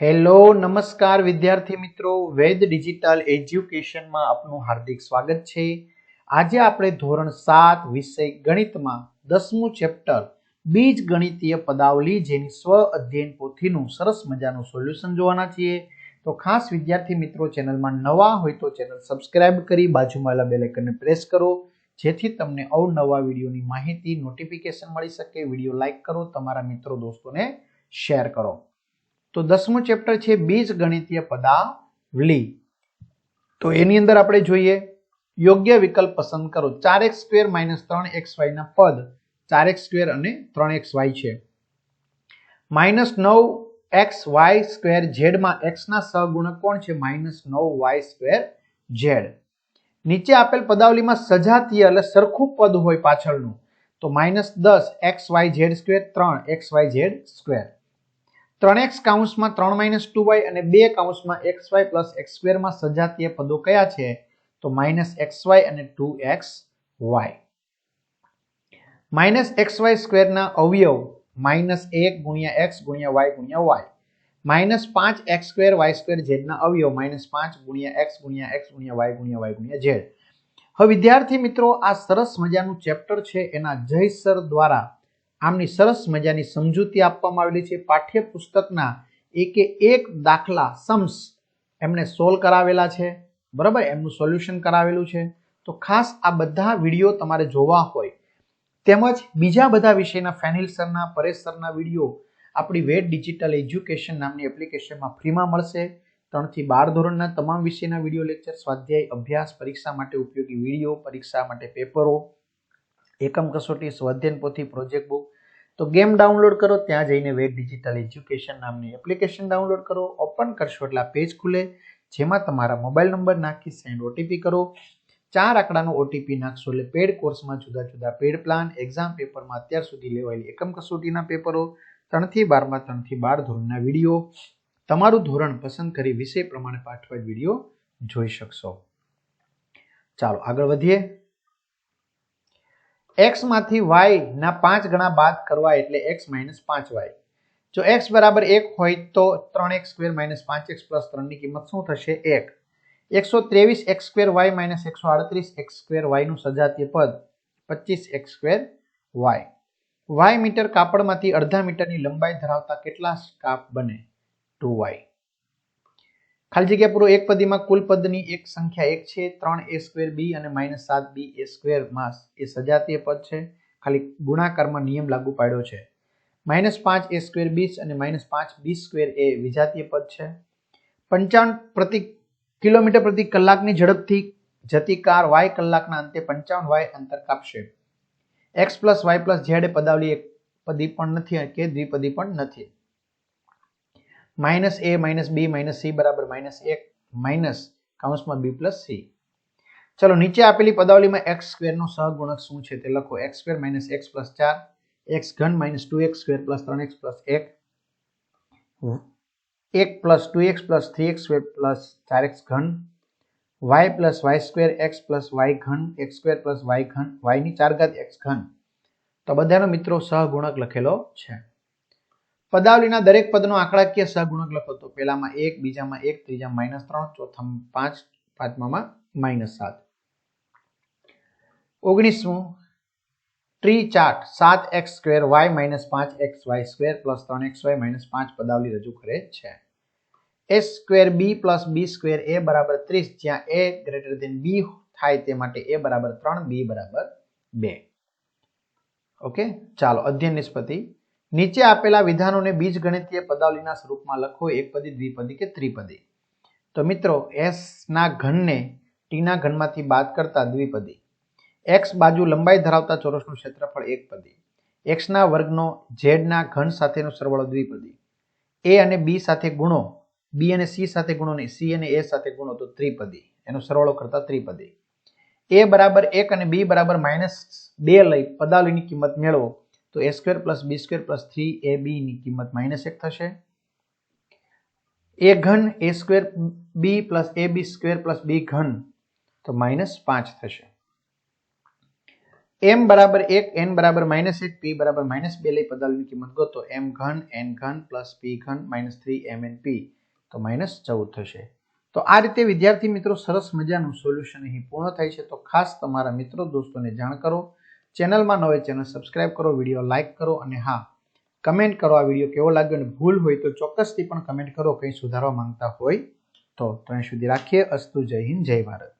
Hello, નમસ્કાર વિદ્યાર્થી મિત્રો. વેદ ડિજિટલ એજ્યુકેશનમાં આપનું હાર્દિક સ્વાગત છે. આજે આપણે ધોરણ સાત વિષય ગણિતમાં દસમું ચેપ્ટર બીજ ગણિતીય પદાવલી જેની સ્વ અધ્યયન પોથીનું સરસ મજાનું સોલ્યુશન જોવાના છીએ. તો ખાસ વિદ્યાર્થી મિત્રો, ચેનલમાં નવા હોય તો ચેનલ સબસ્ક્રાઇબ કરી બાજુમાં આવેલા બેલેકનને પ્રેસ કરો. જેથી તમને અવનવા વિડીયોની માહિતી, નોટિફિકેશન મળી શકે. વીડિયો લાઇક કરો, તમારા મિત્રો, દોસ્તોને શેર કરો. તો દસમું ચેપ્ટર છે બીજ ગણિતીય પદાવલી. તો એની અંદર આપણે જોઈએ, યોગ્ય વિકલ્પ પસંદ કરો. ચાર એક્સ સ્ક્વેર માઇનસ ત્રણ એક્સ ના પદ. ચાર એક્સ સ્ક્વેર અને ત્રણ એક્સ વાય છે. માઇનસ નવ એક્સ વાય સ્ક્વેર ઝેડમાં એક્સના સહગુણક કોણ છે? માઇનસ નવ વાય સ્ક્વેર ઝેડ નીચે આપેલ પદાવલીમાં સજાતીય એટલે સરખું પદ હોય પાછળનું. તો માઇનસ દસ એક્સ વાય ઝેડ સ્ક્વેર ત્રણ એક્સ વાય ઝેડ સ્ક્વેર ત્રણ એક્સ કાઉન્સમાં ત્રણ માઇનસ ટુ વાય અને બે કાઉન્સમાં એક્સ વાય પ્લસ એક્સ સ્ક્વેરમાં સજાતીય પદો કયા છે? તો માઇનસ એક્સ વાય અને two X Y. Minus X Y સ્ક્વેરના અવયવ માઇનસ એક ગુણ્યા એક્સ ગુણ્યા વાય ગુણ્યા વાય. માઇનસ પાંચ એક્સ સ્ક્વેર વાય સ્ક્વેર ઝેડના અવયવ માઇનસ પાંચ ગુણ્યા એક્સ ગુણ્યા એક્સ ગુણ્યા વાય ગુણ્યા વાય ગુણ્યા ઝેડ. હવે વિદ્યાર્થી મિત્રો, આ સરસ મજાનું ચેપ્ટર છે એના જયસર દ્વારા આમની સરસ મજાની સમજૂતી આપવામાં આવેલી છે. પાઠ્યપુસ્તકના એકે એક દાખલા સમ્સ એમણે સોલ્વ કરાવેલા છે. બરાબર? એમનું સોલ્યુશન કરાવેલું છે. તો ખાસ આ બધા વીડિયો તમારે જોવા હોય. તેમજ બીજા બધા વિષયના ફેનિલ સરના, પરેશ સરના વીડિયો આપણી વેટ ડિજિટલ એજ્યુકેશન નામની એપ્લિકેશનમાં ફ્રીમાં મળશે. ત્રણથી બાર ધોરણના તમામ વિષયના વીડિયો લેક્ચર, સ્વાધ્યાય, અભ્યાસ, પરીક્ષા માટે ઉપયોગી વીડિયો, પરીક્ષા માટે પેપરો, એકમ કસોટી, સ્વાધ્યાયન પોથી પ્રોજેક્ટ બુક તો ગેમ ડાઉનલોડ કરો, ત્યાં જઈને વેદ ડિજિટલ એજ્યુકેશન નામની એપ્લિકેશન ડાઉનલોડ કરો, ઓપન કરશો એટલે આ પેજ ખુલે, જેમાં તમારા મોબાઈલ નંબર નાખી સેન્ડ ઓટીપી કરો, ચાર આંકડાનો ઓટીપી નાખશો એટલે પેડ કોર્સમાં જુદા જુદા પેડ પ્લાન એક્ઝામ પેપરમાં અત્યાર સુધી લેવાયેલી એકમ કસોટીના પેપરો ત્રણથી બારમાં ત્રણથી બાર ધોરણના વીડિયો તમારું ધોરણ પસંદ કરી વિષય પ્રમાણે પાઠવા વીડિયો જોઈ શકશો. ચાલો આગળ વધીએ. એક્સમાંથી વાય ના પાંચ ગણા બાદ કરવા એટલે એક્સ માઇનસ પાંચ વાય જો એક્સ બરાબર એક હોય તો ત્રણ એક્સ સ્ક્વેર માઇનસ પાંચ એક્સ પ્લસ ત્રણની કિંમત શું થશે? એક. એકસો ત્રેવીસ એક્સ સ્ક્વેર વાય માઇનસ એકસો આડત્રીસ એક્સ સ્ક્વેર વાયનું સજાતીય પદ પચીસ x square y y metre કાપડમાંથી અડધા મીટરની લંબાઈ ધરાવતા કેટલા કાપ બને? ટુ વાય ખાલી જગ્યા પૂરો એક પદીમાં કુલ પદની એક સંખ્યા એક છે. ત્રણ એ સ્ક્વેર બી અને માઇનસ સાત બી એ સ્ક્વેર માસ એ સજાતીય પદ છે. ખાલી ગુણાકારમાં નિયમ લાગુ પાડ્યો છે. માઇનસ પાંચ એ સ્ક્વેર બી અને માઇનસ પાંચ બી સ્ક્વેર એ વિજાતીય પદ છે. પંચાવન પ્રતિ કિલોમીટર પ્રતિ કલાકની ઝડપથી જતી કાર વાય કલાકના અંતે પંચાવન વાય અંતર કાપશે. X plus Y plus Z પદાવલી એક પદી પણ નથી કે દ્વિપદી પણ નથી. Minus A minus B minus C બરાબર માઇનસ એક માઇનસ કાઉન્સમાં બી પ્લસ સી. ચલો, નીચે આપેલી પદાવલીમાં એક્સ સ્ક્વેરનો સહગુણક શું છે તે લખો. X square minus x plus ચાર, એક્સ ઘન minus two x square plus ત્રણ એક્સ પ્લસ એક એક plus two x plus three x square plus ચાર એક્સ ઘન, y plus y square x plus y ઘન, એક્સ સ્ક્વેર પ્લસ વાય ઘન, વાયની ચાર ઘાત એક્સ ઘન. તો બધાનો મિત્રો સહગુણક લખેલો છે. પદાવલીના દરેક પદનો આંકડાકીય સહગુણક લખો તો પહેલામાં એક, બીજામાં એક ત્રીજા માઇનસ ત્રણ ચોથા પાંચ, પાંચમામાં માઇનસ સાત. ઓગણીસમું. ટ્રી ચાર્ટ, સાત એક્સ સ્ક્વેર વાય માઇનસ પાંચ એક્સ વાય સ્ક્વેર પ્લસ ત્રણ એક્સ વાય માઇનસ પાંચ પદાવલી રજૂ કરે છે. S square b plus b square a બરાબર ત્રીસ, જ્યાં એ ગ્રેટર દેન બી થાય તે માટે એ બરાબર ત્રણ, બી બરાબર બે. ઓકે? ચાલો, અધ્યયન નિષ્પતિ નીચે આપેલા વિધાનોને બીજગણિતીય પદાવલીના સ્વરૂપમાં લખો એકપદી દ્વિપદી કે ત્રિપદી. તો મિત્રો એસના ઘનને ટીના ઘનમાંથી બાદ કરતા દ્વિપદી. એક્સ બાજુ લંબાઈ ધરાવતા ચોરસનું ક્ષેત્રફળ એકપદી એક્સના વર્ગનો ઝેડના ઘન સાથેનો સરવાળો દ્વિપદી. એ અને બી સાથે ગુણો. બી અને સી સાથે ગુણો નહીં. સી અને એ સાથે ગુણો તો ત્રિપદી. એનો સરવાળો કરતા ત્રિપદી. એ બરાબર એક અને બી બરાબર માઇનસ બે લઈ પદાવલીની કિંમત મેળવો. તો a square plus b square plus three a બીની કિંમત માઇનસ એક થશે. એ ઘન a square b plus a b square plus b ઘન તો માઇનસ પાંચ થશે. એમ બરાબર એક એન બરાબર માઇનસ એક પી બરાબર માઇનસ બે લઈ પદાલની કિંમત ગોતો. એમ ઘન એન ઘન પ્લસ પી ઘન minus three m n p તો માઇનસ ચૌદ થશે. તો આ રીતે વિદ્યાર્થી મિત્રો સરસ મજાનું સોલ્યુશન અહીં પૂર્ણ થાય છે. તો ખાસ તમારા મિત્રો, દોસ્તોને જાણ કરો. ચેનલમાં નવે ચેનલ સબસ્ક્રાઇબ કરો, વીડિયો લાઇક કરો અને હા, કમેન્ટ કરો. આ વીડિયો કેવો લાગ્યો અને ભૂલ હોય તો ચોક્કસથી પણ કમેન્ટ કરો. કંઈ સુધારવા માંગતા હોય તો ત્યાં સુધી રાખીએ. અસ્તુ જય હિન્દ, જય ભારત.